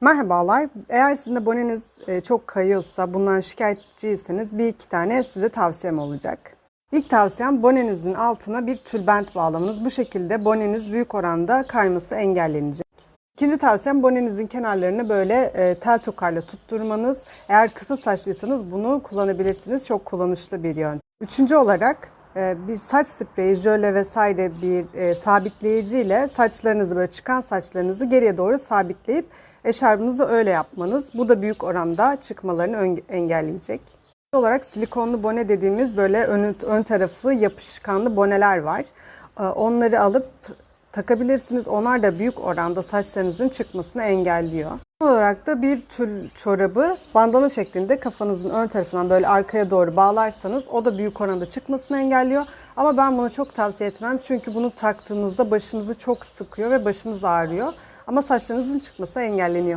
Merhabalar. Eğer sizin de boneniz e, çok kayıyorsa, bundan şikayetçiyseniz bir iki tane size tavsiyem olacak. İlk tavsiyem bonenizin altına bir tülbent bağlamanız. Bu şekilde boneniz büyük oranda kayması engellenecek. İkinci tavsiyem bonenizin kenarlarını böyle e, tel tokarla tutturmanız. Eğer kısa saçlıysanız bunu kullanabilirsiniz. Çok kullanışlı bir yöntem. Üçüncü olarak bir saç spreyi, jöle vesaire bir e, sabitleyici ile saçlarınızı böyle çıkan saçlarınızı geriye doğru sabitleyip eşarbınızı öyle yapmanız. Bu da büyük oranda çıkmalarını engelleyecek. Olarak silikonlu bone dediğimiz böyle ön, ön tarafı yapışkanlı boneler var. E, Onları alıp takabilirsiniz. Onlar da büyük oranda saçlarınızın çıkmasını engelliyor. Son olarak da bir tül çorabı bandana şeklinde kafanızın ön tarafından böyle arkaya doğru bağlarsanız o da büyük oranda çıkmasını engelliyor. Ama ben bunu çok tavsiye etmem çünkü bunu taktığınızda başınızı çok sıkıyor ve başınız ağrıyor. Ama saçlarınızın çıkması engelleniyor.